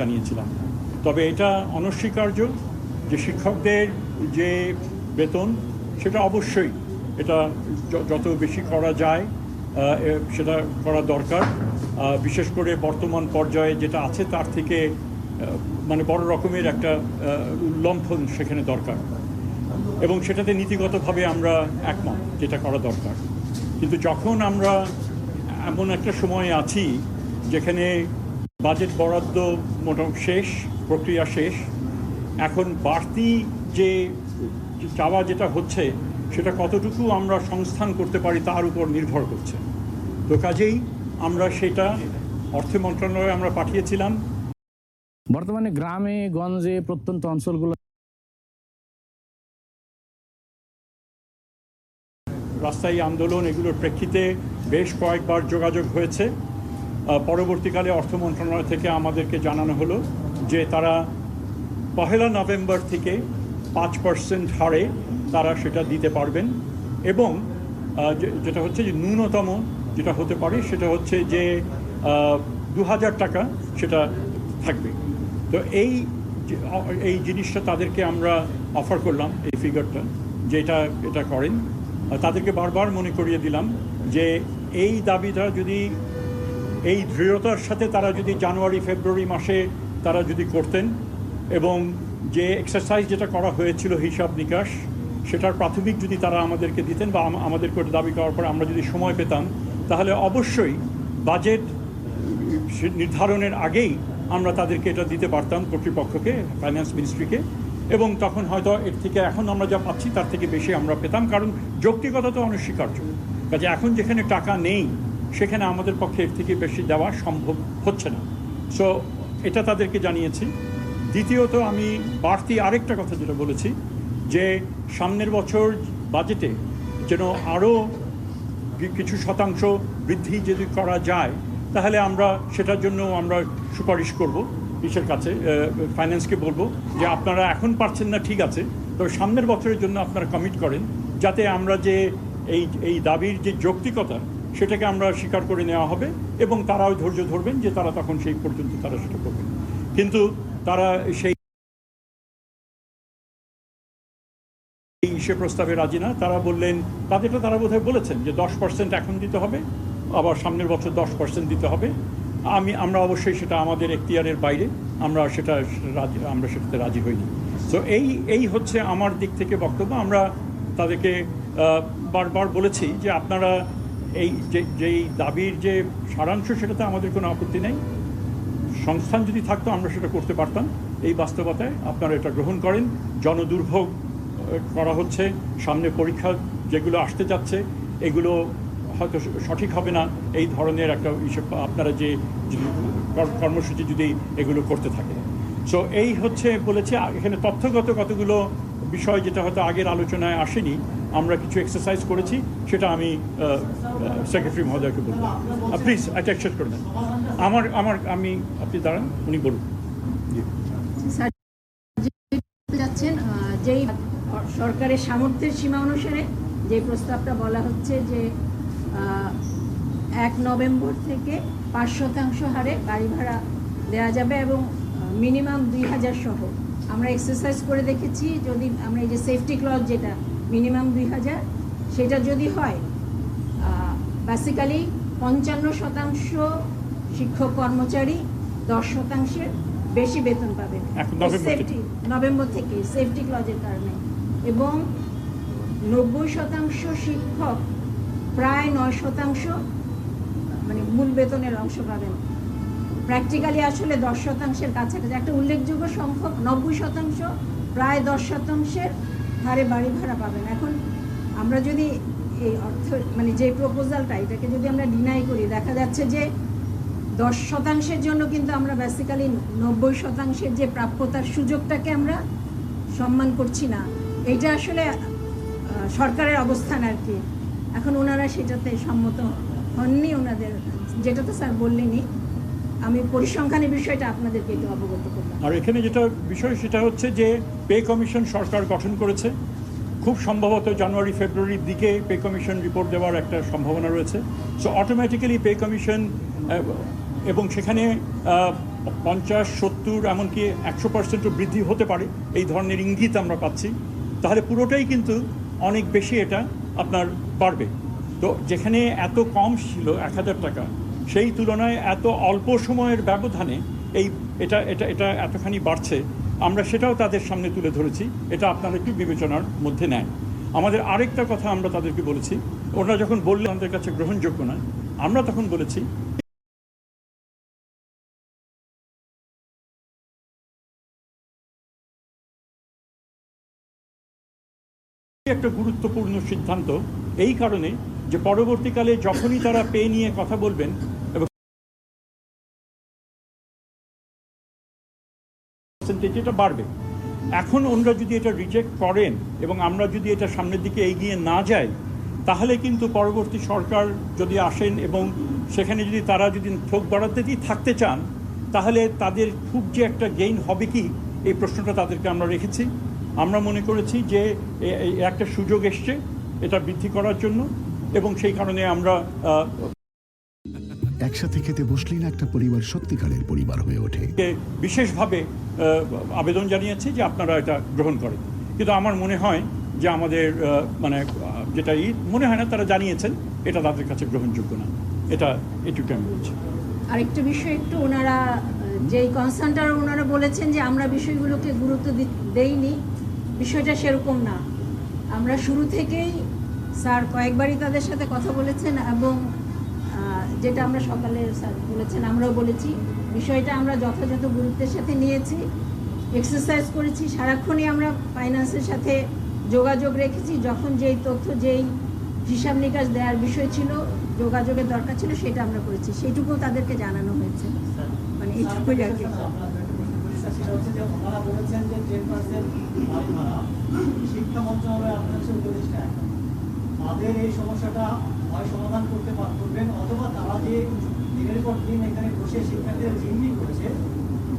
জানিয়েছিলাম। তবে এটা অনস্বীকার্য যে শিক্ষকদের যে বেতন, সেটা অবশ্যই এটা যত বেশি করা যায় সেটা করা দরকার। বিশেষ করে বর্তমান পর্যায়ে যেটা আছে তার থেকে মানে বড় রকমের একটা লম্ফন সেখানে দরকার। এবং সেটাতে নীতিগতভাবে আমরা একমত যেটা করা দরকার। কিন্তু যখন আমরা এমন একটা সময়ে আছি যেখানে বাজেট বরাদ্দ মোটামুটি শেষ প্রক্রিয়া শেষ। এখন বাড়তি যে চাওয়া যেটা হচ্ছে সেটা কতটুকু আমরা সংস্থান করতে পারি তার উপর নির্ভর করছে। তো কাজেই আমরা সেটা অর্থ মন্ত্রণালয়ে আমরা পাঠিয়েছিলাম। বর্তমানে গ্রামে গঞ্জে প্রত্যন্ত অঞ্চলগুলো রাস্তায় আন্দোলন এগুলোর প্রেক্ষিতে বেশ কয়েকবার যোগাযোগ হয়েছে। পরবর্তীকালে অর্থ মন্ত্রণালয় থেকে আমাদেরকে জানানো হলো যে তারা পহেলা নভেম্বর থেকে পাঁচ পার্সেন্ট হারে তারা সেটা দিতে পারবেন। এবং যেটা হচ্ছে যে ন্যূনতম যেটা হতে পারে সেটা হচ্ছে যে দু হাজার টাকা সেটা থাকবে। তো এই এই জিনিসটা তাদেরকে আমরা অফার করলাম এই ফিগারটা, যে এটা এটা করেন। তাদেরকে বারবার মনে করিয়ে দিলাম যে এই দাবিটা যদি এই দৃঢ়তার সাথে তারা যদি জানুয়ারি, ফেব্রুয়ারি মাসে তারা যদি করতেন এবং যে এক্সারসাইজ যেটা করা হয়েছিল হিসাব নিকাশ, সেটার প্রাথমিক যদি তারা আমাদেরকে দিতেন বা আম- আমাদেরকে ওটা দাবি করার পর আমরা যদি সময় পেতাম, তাহলে অবশ্যই বাজেট নির্ধারণের আগেই আমরা তাদেরকে এটা দিতে পারতাম কর্তৃপক্ষকে ফাইন্যান্স মিনিস্ট্রিকে এবং তখন হয়তো এর থেকে এখন আমরা যা পাচ্ছি তার থেকে বেশি আমরা পেতাম। কারণ যৌক্তিকতা তো অনস্বীকার্য। কাজে এখন যেখানে টাকা নেই সেখানে আমাদের পক্ষে এর থেকে বেশি দেওয়া সম্ভব হচ্ছে না। সো এটা তাদেরকে জানিয়েছি। দ্বিতীয়ত, আমি বাড়তি আরেকটা কথা যেটা বলেছি, যে সামনের বছর বাজেটে যেন আরও কিছু শতাংশ বৃদ্ধি যদি করা যায়, তাহলে আমরা সেটার জন্য আমরা সুপারিশ করব। ইসের কাছে ফাইন্যান্সকে বলব যে আপনারা এখন পারছেন না, ঠিক আছে, তবে সামনের বছরের জন্য আপনারা কমিট করেন, যাতে আমরা যে এই এই দাবির যে যৌক্তিকতা সেটাকে আমরা স্বীকার করে নেওয়া হবে এবং তারাও ধৈর্য ধরবেন যে তারা তখন সেই পর্যন্ত তারা সেটা করবেন কিন্তু তারা সেই সে প্রস্তাবে রাজি না। তারা বললেন তাদেরটা তারা বোধহয় বলেছেন যে দশ পার্সেন্ট এখন দিতে হবে, আবার সামনের বছর দশ পার্সেন্ট দিতে হবে। আমি, আমরা অবশ্যই সেটা আমাদের এখতিয়ারের বাইরে, আমরা সেটা রাজি, আমরা সেটাতে রাজি হইনি। তো এই এই হচ্ছে আমার দিক থেকে বক্তব্য। আমরা তাদেরকে বারবার বলেছি যে আপনারা এই যে যেই দাবির যে সারাংশ, সেটাতে আমাদের কোনো আপত্তি নেই। সংস্থান যদি থাকতো, আমরা সেটা করতে পারতাম। এই বাস্তবতায় আপনারা এটা গ্রহণ করেন। জনদুর্ভোগ করা হচ্ছে। সামনে পরীক্ষা যেগুলো আসতে যাচ্ছে, এগুলো হয়তো সঠিক হবে না। এই ধরনের একটা আপনারা যে যে কর- কর্মসূচি যদি এগুলো করতে থাকেন। সো এই হচ্ছে বলেছে এখানে তথ্যগত কতগুলো বিষয় যেটা হয়তো আগের আলোচনায় আসেনি আমরা কিছু এক্সারসাইজ করেছি সেটা আমি সেক্রেটারি মহোদয়কে বলব। প্লিজ এটা অ্যাকসেপ্ট করে দেন আমার আমার আমি আপনি দাঁড়ান উনি বলুন। জি। যাচ্ছেন যেই সরকারের সামর্থ্যের সীমা অনুসারে যে প্রস্তাবটা বলা হচ্ছে যে এক নভেম্বর থেকে পাঁচ শতাংশ হারে বাড়ি ভাড়া দেওয়া যাবে এবং মিনিমাম দুই হাজার সহ আমরা এক্সারসাইজ করে দেখেছি যদি আমরা এই যে সেফটি ক্লজ যেটা মিনিমাম দুই হাজার সেটা যদি হয় বেসিক্যালি পঞ্চান্ন শতাংশ শিক্ষক কর্মচারী দশ শতাংশের বেশি বেতন পাবেন। সেফটি নভেম্বর থেকে। সেফটি ক্লজের কারণে। এবং নব্বই শতাংশ শিক্ষক প্রায় নয় শতাংশ মানে মূল বেতনের অংশ পাবেন। প্র্যাকটিক্যালি আসলে দশ শতাংশের কাছাকাছি। একটা উল্লেখযোগ্য সংখ্যক, নব্বই শতাংশ, প্রায় দশ শতাংশের হারে বাড়ি ভাড়া পাবেন। এখন আমরা যদি এই অর্থ মানে যে প্রপোজালটা এটাকে যদি আমরা ডিনাই করি, দেখা যাচ্ছে যে দশ শতাংশের জন্য কিন্তু আমরা বেসিক্যালি নব্বই শতাংশের যে প্রাপ্যতার সুযোগটাকে আমরা সম্মান করছি না। এইটা আসলে সরকারের অবস্থান আর কি। এখন ওনারা সেটাতে সম্মত হননি, ওনাদের, যেটা তো স্যার বললেনই। আমি পরিসংখ্যানের বিষয়টা আপনাদেরকে একটু অবগত করলাম। আর এখানে যেটা বিষয় সেটা হচ্ছে যে পে কমিশন সরকার গঠন করেছে। খুব সম্ভবত জানুয়ারি, ফেব্রুয়ারির দিকে পে কমিশন রিপোর্ট দেওয়ার একটা সম্ভাবনা রয়েছে। সো অটোমেটিক্যালি পে কমিশন এবং সেখানে পঞ্চাশ, সত্তর, এমনকি একশো পার্সেন্টও বৃদ্ধি হতে পারে, এই ধরনের ইঙ্গিত আমরা পাচ্ছি। তাহলে পুরোটাই কিন্তু অনেক বেশি এটা আপনার বাড়বে। তো যেখানে এত কম ছিল, এক হাজার টাকা সেই তুলনায় এত অল্প সময়ের ব্যবধানে এই এটা এটা এটা এতখানি বাড়ছে, আমরা সেটাও তাদের সামনে তুলে ধরেছি, এটা আপনারা একটু বিবেচনার মধ্যে নেন। আমাদের আরেকটা কথা আমরা তাদেরকে বলেছি ওরা যখন বললে আমাদের কাছে গ্রহণযোগ্য নয়, আমরা তখন বলেছি একটা গুরুত্বপূর্ণ সিদ্ধান্ত, এই কারণে যে পরবর্তীকালে যখনই তারা পে নিয়ে কথা বলবেন এবং percentage এটা বাড়বে। এখন ওনারা যদি এটা রিজেক্ট করেন এবং আমরা যদি এটা সামনের দিকে এগিয়ে না যাই, তাহলে কিন্তু পরবর্তী সরকার যদি আসেন এবং সেখানে যদি তারা যদি ঠোক বাড়াতেই থাকতে চান, তাহলে তাদের খুব যে একটা গেইন হবে কি, এই প্রশ্নটা তাদেরকে আমরা রেখেছি। আমরা মনে করেছি যে একটা সুযোগ এসছে, এটা বৃদ্ধি করার জন্য। এবং সেই কারণে আমরা একসাথে খেতে বসলেই না একটা পরিবার সত্যিকারের পরিবার হয়ে ওঠে। বিশেষভাবে আবেদন জানিয়েছি যে আপনারা এটা গ্রহণ করেন। কিন্তু আমার মনে হয় যে আমাদের মানে যেটা ঈদ মনে হয় না তারা জানিয়েছেন এটা তাদের কাছে গ্রহণযোগ্য না। এটা এটুকু আমি বলছি। আরেকটা বিষয় একটু ওনারা যেই কনসার্নটা ওনারা বলেছেন যে আমরা বিষয়গুলোকে গুরুত্ব দি- দেইনি বিষয়টা সেরকম না। আমরা শুরু থেকেই স্যার কয়েকবারই তাদের সাথে কথা বলেছেন এবং যেটা আমরা সকালে স্যার বলেছেন, আমরাও বলেছি। বিষয়টা আমরা যথাযথ গুরুত্বের সাথে নিয়েছি এক্সারসাইজ করেছি, সারাক্ষণই আমরা ফাইন্যান্সের সাথে যোগাযোগ রেখেছি। যখন যেই তথ্য, যেই হিসাব নিকাশ দেওয়ার বিষয় ছিল, যোগাযোগের দরকার ছিল, সেটা আমরা করেছি। সেইটুকুও তাদেরকে জানানো হয়েছে। মানে এইটুকুই আর কি। শিক্ষা মন্ত্রণালয় আপনার তাদের এই সমস্যাটা হয় সমাধান করতে পার- করবেন, অথবা তারা যে দিনের পর দিন এখানে বসে শিক্ষার্থীরা জিম্মি করেছে,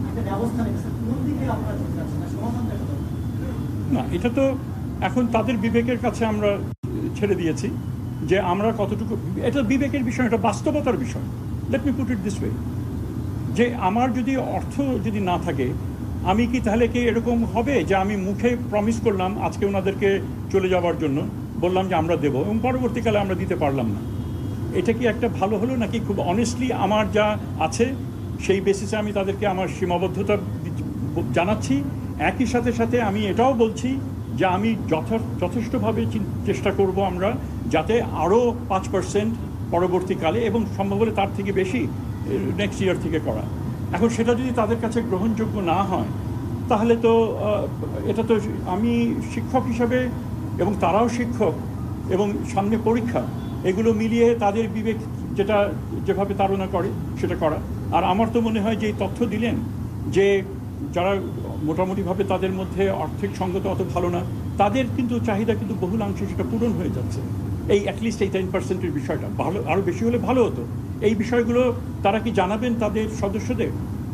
একটা ব্যবস্থা স্যার কোন দিকে আপনারা চলতে যাচ্ছেন না? সমাধানটা না, এটা তো এখন তাদের বিবেকের কাছে আমরা ছেড়ে দিয়েছি যে আমরা কতটুকু এটা বিবেকের বিষয়, এটা বাস্তবতার বিষয়। Let me put it this way যে আমার যদি অর্থ যদি না থাকে, আমি কি তাহলে কি এরকম হবে যে আমি মুখে প্রমিস করলাম আজকে ওনাদেরকে চলে যাওয়ার জন্য? বললাম যে আমরা দেবো এবং পরবর্তীকালে আমরা দিতে পারলাম না। এটা কি একটা ভালো হলো নাকি খুব অনেস্টলি আমার যা আছে, সেই বেসিসে আমি তাদেরকে আমার সীমাবদ্ধতা জানাচ্ছি। একই সাথে সাথে আমি এটাও বলছি যে আমি যথা- যথেষ্টভাবে চেষ্টা করব আমরা যাতে আরও পাঁচ পার্সেন্ট পরবর্তীকালে এবং সম্ভব হলে তার থেকে বেশি নেক্সট ইয়ার থেকে করা। এখন সেটা যদি তাদের কাছে গ্রহণযোগ্য না হয়, তাহলে তো এটা তো আমি শিক্ষক হিসাবে এবং তারাও শিক্ষক এবং সামনে পরীক্ষা, এগুলো মিলিয়ে তাদের বিবেক যেটা, যেভাবে তাড়না করে সেটা করা। আর আমার তো মনে হয় যে তথ্য দিলেন যে যারা মোটামুটিভাবে তাদের মধ্যে আর্থিক সঙ্গত অত ভালো না, তাদের কিন্তু চাহিদা কিন্তু বহুলাংশে সেটা পূরণ হয়ে যাচ্ছে। এই অ্যাটলিস্ট এই টেন পার্সেন্টের বিষয়টা। ভালো আরও বেশি হলে ভালো হতো। এই বিষয়গুলো তারা কি জানাবেন তাদের সদস্যদের?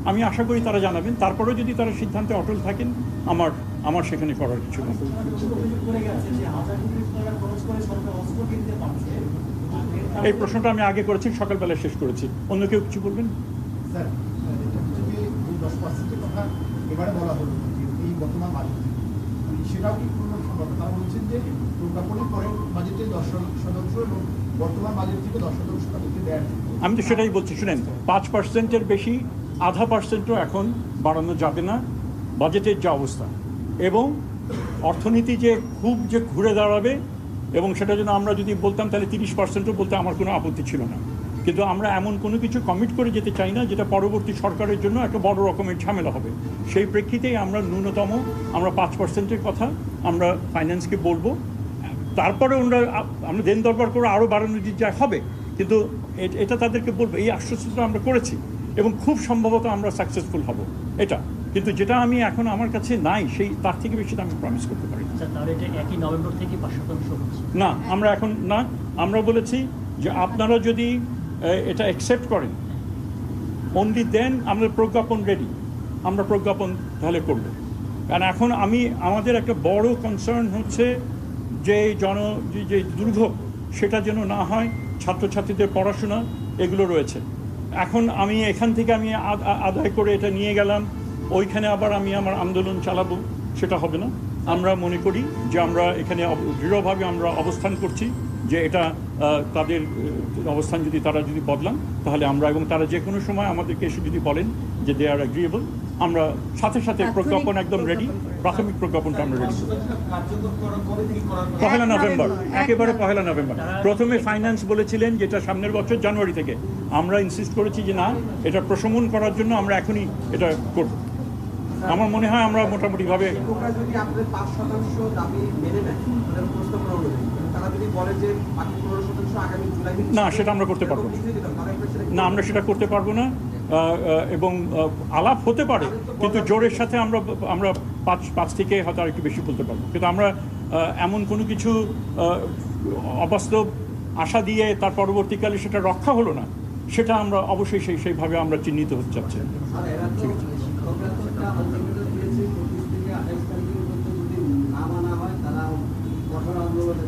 আমি আশা করি তারা জানাবেন। তারপরেও যদি তারা সিদ্ধান্তে অটল থাকেন, আমার আমার সেখানে করার কিছু নেই। এই প্রশ্নটা আমি আগে করেছি সকালবেলা শেষ করেছি। অন্য কেউ কিছু বলবেন? স্যার এটা যদি এই দশ পার্সেন্টের কথা এবারে বলা হলো যে এই বর্তমান বাজেট। সেটাও কি পূর্ণ সম্ভব? তারা বলছেন যে প্রজ্ঞাপনের পরে বাজেটে দশ শতাংশ এবং বর্তমান বাজেট থেকে দশ শতাংশ তাদেরকে দেয় আমি তো সেটাই বলছি শুনেন পাঁচ পার্সেন্টের বেশি আধা পার্সেন্টও এখন বাড়ানো যাবে না বাজেটের যা অবস্থা। এবং অর্থনীতি যে খুব যে ঘুরে দাঁড়াবে এবং সেটা যেন আমরা যদি বলতাম, তাহলে তিরিশ পার্সেন্টও বলতে আমার কোনো আপত্তি ছিল না। কিন্তু আমরা এমন কোনো কিছু কমিট করে যেতে চাই না, যেটা পরবর্তী সরকারের জন্য একটা বড় রকমের ঝামেলা হবে। সেই প্রেক্ষিতেই আমরা ন্যূনতম, আমরা পাঁচ পার্সেন্টের কথা আমরা ফাইন্যান্সকে বলব। তারপরে ওনারা, আমরা দেন দরবার করে আরও বাড়ানো যায় হবে, কিন্তু এটা তাদেরকে বলব, এই আশ্বস্তটা আমরা করেছি এবং খুব সম্ভবত আমরা সাকসেসফুল হব। এটা। কিন্তু যেটা আমি এখন আমার কাছে নাই সেই তার থেকে বেশি আমি প্রমিস করতে পারি না। আচ্ছা না আমরা এখন না আমরা বলেছি যে আপনারা যদি এটা অ্যাকসেপ্ট করেন অনলি দেন আমরা প্রজ্ঞাপন রেডি আমরা প্রজ্ঞাপন তাহলে করব। কারণ এখন আমি আমাদের একটা বড় কনসার্ন হচ্ছে যে জন যে- যে দুর্ভোগ সেটা যেন না হয় ছাত্রছাত্রীদের পড়াশোনা এগুলো রয়েছে। এখন আমি এখান থেকে আমি আদায় করে এটা নিয়ে গেলাম ওইখানে আবার আমি আমার আন্দোলন চালাবো সেটা হবে না। আমরা মনে করি যে আমরা এখানে অব- দৃঢ়ভাবে আমরা অবস্থান করছি যে এটা আহ, তাদের অবস্থান যদি তারা যদি বদলান তাহলে আমরা এবং তারা যে কোনো সময় আমাদেরকে এসে যদি বলেন যে দে আর অ্যাগ্রিয়েবল আমরা সাথে সাথে প্রজ্ঞাপন একদম রেডি প্রাথমিক প্রজ্ঞাপনটা আমরা রেডি পহেলা নভেম্বর নভেম্বর, একেবারে পহেলা নভেম্বর। প্রথমে ফাইন্যান্স বলেছিলেন যেটা সামনের বছর জানুয়ারি থেকে। আমরা ইনসিস্ট করেছি যে না এটা প্রশমন করার জন্য আমরা এখনই এটা করব। আমার মনে হয় আমরা মোটামুটিভাবে না, সেটা আমরা করতে পারব না। না আমরা সেটা করতে পারব না। এবং আলাপ হতে পারে কিন্তু জোরের সাথে আমরা আমরা পাঁচ পাঁচ থেকে হয়তো আর একটু বেশি বলতে পারব। কিন্তু আমরা এমন কোনো কিছু আহ, অবাস্তব আশা দিয়ে তার পরবর্তীকালে সেটা রক্ষা হলো না সেটা আমরা অবশ্যই সেই সেইভাবে আমরা চিহ্নিত হচ্ছে আর এরা তো থেকে আঠাইশ তারিখের মধ্যে যদি না মানা হয় তারা কঠোর আন্দোলনে যাবে।